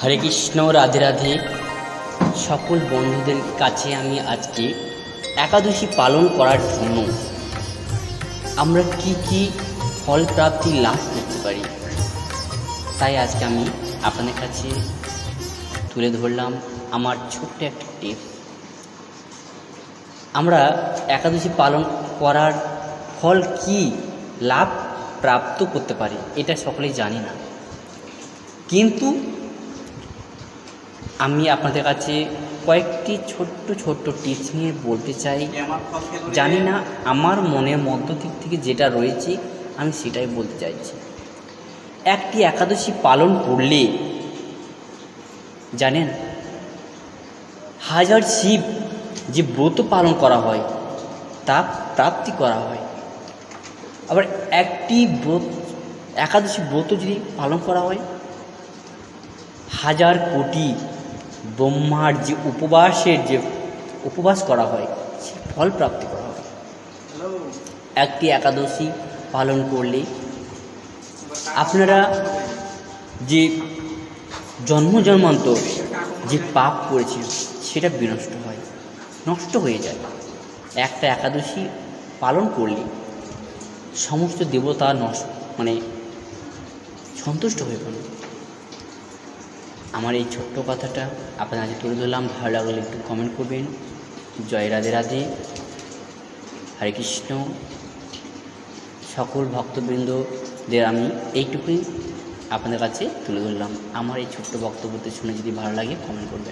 হরে কৃষ্ণ, রাধে রাধে। সকল বন্ধুদের কাছে আমি আজকে একাদশী পালন করার জন্য আমরা কি কি ফল প্রাপ্তি লাভ করতে পারি, তাই আজকে আমি আপনাদের কাছে তুলে ধরলাম আমার ছোট্ট একটা টিপস আমরা একাদশী পালন করার ফল কি লাভ প্রাপ্ত করতে পারি, এটা সকলেই জানি না। কিন্তু আমি আপনাদের কাছে কয়েকটি ছোট্ট ছোট্ট টিপস নিয়ে বলতে চাই। জানি না আমার মনের মধ্য দিক থেকে যেটা রয়েছে, আমি সেটাই বলতে চাইছি। একটি একাদশী পালন করলে, জানেন, হাজার শিব যে ব্রত পালন করা হয়, তা প্রাপ্তি করা হয়। আবার একটি ব্রত, একাদশী ব্রত যদি পালন করা হয়, হাজার কোটি ব্রহ্মার যে উপবাসের যে উপবাস করা হয়, সে ফল প্রাপ্তি করা হয়। একটি একাদশী পালন করলে আপনারা যে জন্ম জন্মান্তর যে পাপ করেছেন সেটা বিনষ্ট হয়, নষ্ট হয়ে যায়। একটা একাদশী পালন করলে সমস্ত দেবতা নষ্ট মানে সন্তুষ্ট হয়ে পড়ে। আমার এই ছোট্ট কথাটা আপনার কাছে তুলে ধরলাম। ভালো লাগলে একটু কমেন্ট করবেন। জয় রাধে রাধে। হরে কৃষ্ণ। সকল ভক্তবৃন্দদের আমি এইটুকুই আপনাদের কাছে তুলে ধরলাম। আমার এই ছোট্ট বক্তব্যতে শুনে যদি ভালো লাগে কমেন্ট করবেন।